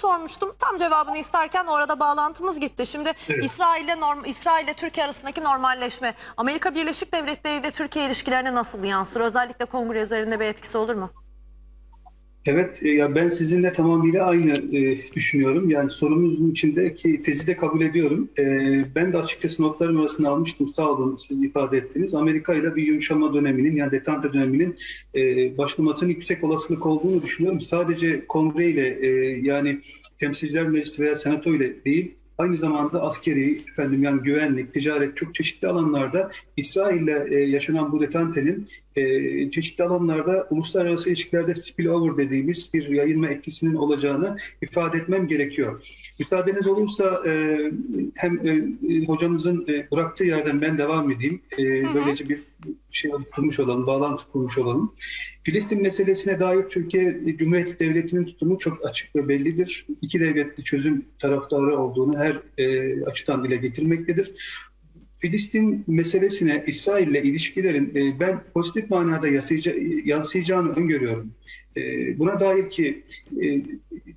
sormuştum. Tam cevabını isterken orada bağlantımız gitti. Şimdi Evet. İsrail ile norm, İsrail ile Türkiye arasındaki normalleşme Amerika Birleşik Devletleri ile Türkiye ilişkilerine nasıl yansır? Özellikle kongre üzerinde bir etkisi olur mu? Evet, e, ya ben sizinle tamamıyla aynı e, düşünüyorum. Yani sorunuzun içindeki tezi de kabul ediyorum. E, ben de açıkçası notlarım arasında almıştım. Sağ olun siz ifade ettiniz. Amerika ile bir yumuşama döneminin yani detente döneminin e, başlamasının yüksek olasılık olduğunu düşünüyorum. Sadece kongre ile e, yani temsilciler meclisi veya senato ile değil Aynı zamanda askeri, efendim yani güvenlik, ticaret çok çeşitli alanlarda İsrail ile e, yaşanan bu detantenin e, çeşitli alanlarda uluslararası ilişkilerde spillover dediğimiz bir yayılma etkisinin olacağını ifade etmem gerekiyor. Müsaadeniz olursa e, hem e, hocamızın e, bıraktığı yerden ben devam edeyim. E, böylece bir şey oluşturmuş olalım, bağlantı kurmuş olalım. Filistin meselesine dair Türkiye Cumhuriyeti Devleti'nin tutumu çok açık ve bellidir. İki devletli çözüm taraftarı olduğunu her e, açıdan dile getirmektedir. Filistin meselesine İsrail ile ilişkilerin e, ben pozitif manada yansıyaca- yansıyacağını öngörüyorum. E, buna dair ki e,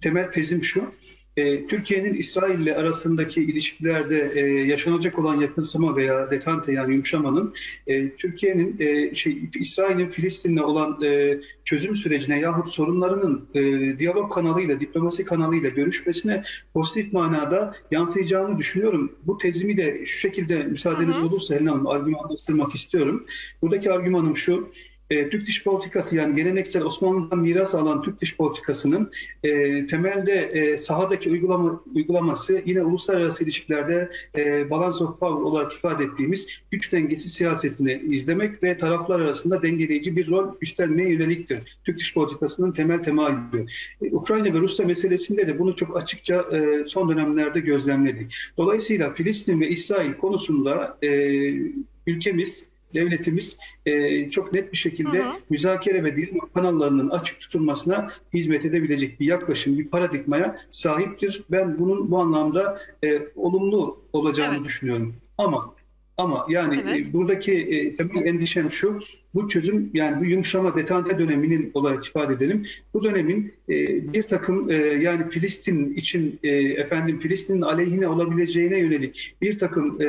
temel tezim şu. E, Türkiye'nin İsrail ile arasındaki ilişkilerde e, yaşanacak olan yakınsama veya detante yani yumuşamanın e, Türkiye'nin e, şey İsrail'in Filistin'le olan e, çözüm sürecine yahut sorunlarının e, diyalog kanalıyla, diplomasi kanalıyla görüşmesine pozitif manada yansıyacağını düşünüyorum. Bu tezimi de şu şekilde müsaadeniz Hı hı. olursa Helena Hanım argümanlaştırmak istiyorum. Buradaki argümanım şu. E, Türk dış politikası yani geleneksel Osmanlı'dan miras alan Türk dış politikasının e, temelde e, sahadaki uygulama, uygulaması yine uluslararası ilişkilerde e, balance of power olarak ifade ettiğimiz güç dengesi siyasetini izlemek ve taraflar arasında dengeleyici bir rol üstlenmeye yöneliktir. Türk dış politikasının temel temayülü. E, Ukrayna ve Rusya meselesinde de bunu çok açıkça e, son dönemlerde gözlemledik. Dolayısıyla Filistin ve İsrail konusunda e, ülkemiz, devletimiz e, çok net bir şekilde Hı hı. müzakere ve diyalog kanallarının açık tutulmasına hizmet edebilecek bir yaklaşım, bir paradigmaya sahiptir. Ben bunun bu anlamda e, olumlu olacağını Evet. düşünüyorum. Ama ama yani Evet. e, buradaki e, temel endişem şu, bu çözüm yani bu yumuşama detante döneminin olarak ifade edelim. Bu dönemin e, bir takım e, yani Filistin için e, efendim Filistin'in aleyhine olabileceğine yönelik bir takım e,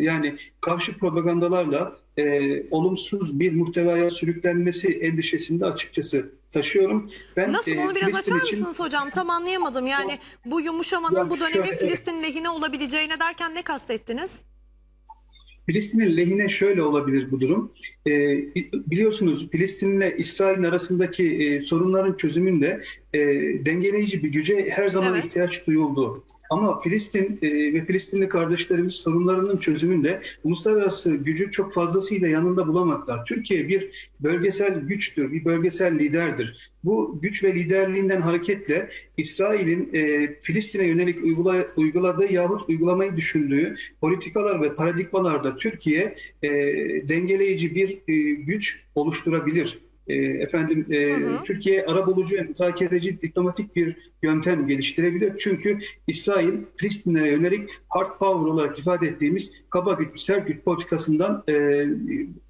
yani karşı propagandalarla e, olumsuz bir muhtevaya sürüklenmesi endişesinde açıkçası taşıyorum. Ben Nasıl e, onu biraz Filistin açar için- mısınız hocam? Tam anlayamadım. Yani bu yumuşamanın Ya bu şöyle, dönemin evet. Filistin lehine olabileceğine derken ne kastettiniz? Filistin'in lehine şöyle olabilir bu durum. Ee, biliyorsunuz Filistin'le İsrail'in arasındaki e, sorunların çözümünde e, dengeleyici bir güce her zaman Evet. ihtiyaç duyuldu. Ama Filistin e, ve Filistinli kardeşlerimiz sorunlarının çözümünde uluslararası gücü çok fazlasıyla yanında bulamadılar. Türkiye bir bölgesel güçtür, bir bölgesel liderdir. Bu güç ve liderliğinden hareketle İsrail'in e, Filistin'e yönelik uygula, uyguladığı yahut uygulamayı düşündüğü politikalar ve paradigmalarda Türkiye e, dengeleyici bir e, güç oluşturabilir. E, efendim e, Hı hı. Türkiye arabulucu ve müzakereci diplomatik bir yöntem geliştirebilir. Çünkü İsrail Filistinlere yönelik hard power olarak ifade ettiğimiz kaba güç, sert güç politikasından e,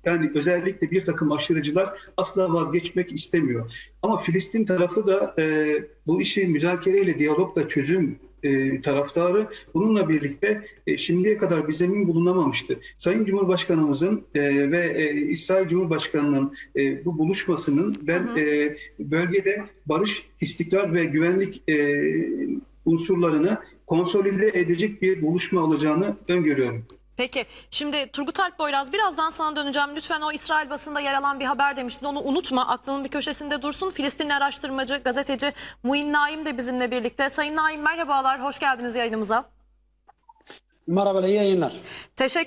yani özellikle bir takım aşırıcılar asla vazgeçmek istemiyor. Ama Filistin tarafı da e, bu işi müzakereyle, diyalogla çözüm e, taraftarı. Bununla birlikte e, şimdiye kadar bir zemin bulunamamıştı. Sayın Cumhurbaşkanımızın e, ve e, İsrail Cumhurbaşkanı'nın e, bu buluşmasının ben Hı hı. e, bölgede barış, istikrar ve güvenlik e, unsurlarını konsolide edecek bir buluşma olacağını öngörüyorum. Peki şimdi Turgut Alp Boyraz birazdan sana döneceğim. Lütfen o İsrail basında yer alan bir haber demiştin. Onu unutma. Aklının bir köşesinde dursun. Filistinli araştırmacı, gazeteci Muin Naim de bizimle birlikte. Sayın Naim merhabalar. Hoş geldiniz yayınımıza. Merhaba, iyi yayınlar. Teşekkür